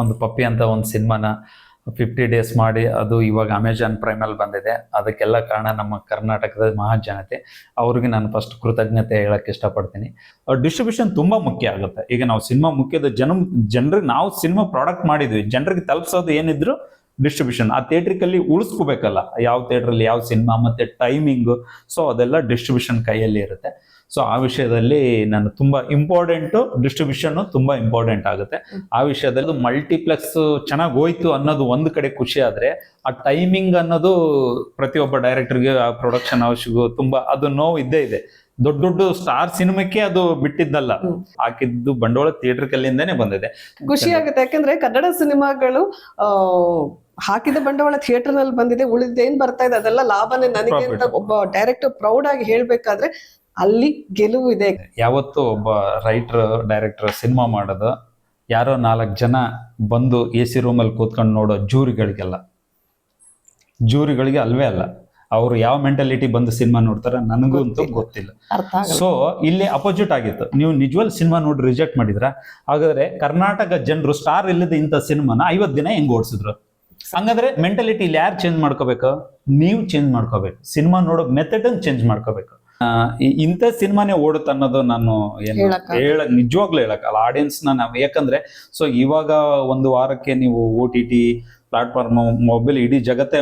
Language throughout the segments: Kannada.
ಒಂದು ಪಪ್ಪಿ ಅಂತ ಒಂದು ಸಿನಿಮಾನ ಫಿಫ್ಟಿ ಡೇಸ್ ಮಾಡಿ ಅದು ಇವಾಗ ಅಮೆಜಾನ್ ಪ್ರೈಮಲ್ಲಿ ಬಂದಿದೆ. ಅದಕ್ಕೆಲ್ಲ ಕಾರಣ ನಮ್ಮ ಕರ್ನಾಟಕದ ಮಹಾಜನತೆ. ಅವ್ರಿಗೆ ನಾನು ಫಸ್ಟ್ ಕೃತಜ್ಞತೆ ಹೇಳಕ್ಕೆ ಇಷ್ಟಪಡ್ತೀನಿ. ಡಿಸ್ಟ್ರಿಬ್ಯೂಷನ್ ತುಂಬ ಮುಖ್ಯ ಆಗುತ್ತೆ. ಈಗ ನಾವು ಸಿನಿಮಾ ಮುಖ್ಯದ ಜನ ಜನರಿಗೆ ನಾವು ಸಿನಿಮಾ ಪ್ರಾಡಕ್ಟ್ ಮಾಡಿದ್ವಿ. ಜನರಿಗೆ ತಲುಪಿಸೋದು ಏನಿದ್ರು ಡಿಸ್ಟ್ರಿಬ್ಯೂಷನ್ ಆ ಥಿಯೇಟ್ರಿಕಲ್ಲಿ ಉಳಿಸ್ಕೋಬೇಕಲ್ಲ. ಯಾವ ಥಿಯೇಟ್ರಲ್ಲಿ ಯಾವ ಸಿನಿಮಾ, ಮತ್ತು ಟೈಮಿಂಗು ಸೊ ಅದೆಲ್ಲ ಡಿಸ್ಟ್ರಿಬ್ಯೂಷನ್ ಕೈಯಲ್ಲಿ ಇರುತ್ತೆ ಸೊ ಆ ವಿಷಯದಲ್ಲಿ ನಾನು ತುಂಬ ಇಂಪಾರ್ಟೆಂಟು ಡಿಸ್ಟ್ರಿಬ್ಯೂಷನ್ ತುಂಬ ಇಂಪಾರ್ಟೆಂಟ್ ಆಗುತ್ತೆ. ಆ ವಿಷಯದಲ್ಲಿ ಮಲ್ಟಿಪ್ಲೆಕ್ಸ್ ಚೆನ್ನಾಗಿ ಹೋಯ್ತು ಅನ್ನೋದು ಒಂದು ಕಡೆ ಖುಷಿ ಆದ್ರೆ ಆ ಟೈಮಿಂಗ್ ಅನ್ನೋದು ಪ್ರತಿಯೊಬ್ಬ ಡೈರೆಕ್ಟರ್ಗೆ ಆ ಪ್ರೊಡಕ್ಷನ್ ಹೌಸ್ಗೂ ತುಂಬಾ ಅದು ನೋವು ಇದ್ದೇ ಇದೆ. ದೊಡ್ಡ ದೊಡ್ಡ ಸ್ಟಾರ್ ಸಿನಿಮಾಕ್ಕೆ ಅದು ಬಿಟ್ಟಿದ್ದಲ್ಲ. ಹಾಕಿದ್ದು ಬಂಡವಾಳ ಥಿಯೇಟರ್ ಕಲ್ಲಿಂದಾನೆ ಬಂದಿದೆ. ಖುಷಿ ಆಗುತ್ತೆ. ಯಾಕಂದ್ರೆ ಕನ್ನಡ ಸಿನಿಮಾಗಳು ಆ ಹಾಕಿದ ಬಂಡವಾಳ ಥಿಯೇಟರ್ನಲ್ಲಿ ಬಂದಿದೆ ಉಳಿದೇನ್ ಬರ್ತಾ ಇದೆ ಅದೆಲ್ಲ ಲಾಭನೇ ನನಗೆ ಅಂತ ಒಬ್ಬ ಡೈರೆಕ್ಟರ್ ಪ್ರೌಡ್ ಆಗಿ ಹೇಳ್ಬೇಕಾದ್ರೆ ಅಲ್ಲಿ ಗೆಲುವು ಇದೆ. ಯಾವತ್ತೂ ಒಬ್ಬ ರೈಟರ್ ಡೈರೆಕ್ಟರ್ ಸಿನಿಮಾ ಮಾಡೋದು ಯಾರೋ ನಾಲ್ಕು ಜನ ಬಂದು ಎ ಸಿ ರೂಮಲ್ಲಿ ಕೂತ್ಕೊಂಡು ನೋಡೋ ಜೂರಿಗಳಿಗೆಲ್ಲ. ಜೂರಿಗಳಿಗೆ ಅಲ್ವೇ ಅಲ್ಲ ಅವರು ಯಾವ ಮೆಂಟಾಲಿಟಿ ಬಂದು ಸಿನಿಮಾ ನೋಡ್ತಾರೆ ನನಗೂ ಅಂತೂ ಗೊತ್ತಿಲ್ಲ. ಸೊ ಇಲ್ಲಿ ಅಪೋಸಿಟ್ ಆಗಿತ್ತು. ನೀವು ನಿಜವಲ್ ಸಿನಿಮಾ ನೋಡಿ ರಿಜೆಕ್ಟ್ ಮಾಡಿದ್ರ? ಹಾಗಾದ್ರೆ ಕರ್ನಾಟಕ ಜನರು ಸ್ಟಾರ್ ಇಲ್ಲದ ಇಂಥ ಸಿನಿಮಾನ ಐವತ್ತು ದಿನ ಹೆಂಗ್ ಓಡಿಸಿದ್ರು? ಹಂಗಂದ್ರೆ ಮೆಂಟಾಲಿಟಿ ಇಲ್ಲಿ ಯಾರು ಚೇಂಜ್ ಮಾಡ್ಕೋಬೇಕು? ನೀವು ಚೇಂಜ್ ಮಾಡ್ಕೋಬೇಕು. ಸಿನಿಮಾ ನೋಡೋ ಮೆಥಡ್ ಚೇಂಜ್ ಮಾಡ್ಕೋಬೇಕು. ಇಂಥ ಸಿನಿಮಾನೇ ಓಡುತ್ತೆ ಅನ್ನೋದು ನಾನು ಏನು. ಹೇಳ ನಿಜವಾಗ್ಲೂ ಹೇಳಕ್ಕಲ್ಲ ಆಡಿಯನ್ಸ್ ನಾವು ಯಾಕಂದ್ರೆ ಸೊ ಇವಾಗ ಒಂದು ವಾರಕ್ಕೆ ನೀವು O T T platform mobile ಇಡೀ ಜಗತ್ತೇ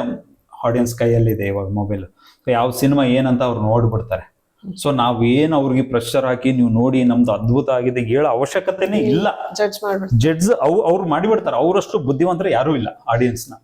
ಆಡಿಯನ್ಸ್ ಕೈಯಲ್ಲಿದೆ ಇವಾಗ ಮೊಬೈಲ್ ಯಾವ ಸಿನಿಮಾ ಏನಂತ ಅವ್ರು ನೋಡ್ಬಿಡ್ತಾರೆ. ಸೊ ನಾವೇನು ಅವ್ರಿಗೆ ಪ್ರೆಷರ್ ಹಾಕಿ ನೀವು ನೋಡಿ ನಮ್ದು ಅದ್ಭುತ ಆಗಿದೆ ಹೇಳ ಅವಶ್ಯಕತೆನೇ ಇಲ್ಲ. ಜಡ್ಜ್ ಅವ್ರು ಮಾಡಿಬಿಡ್ತಾರೆ. ಅವರಷ್ಟು ಬುದ್ಧಿವಂತರು ಯಾರು ಇಲ್ಲ ಆಡಿಯನ್ಸ್ನ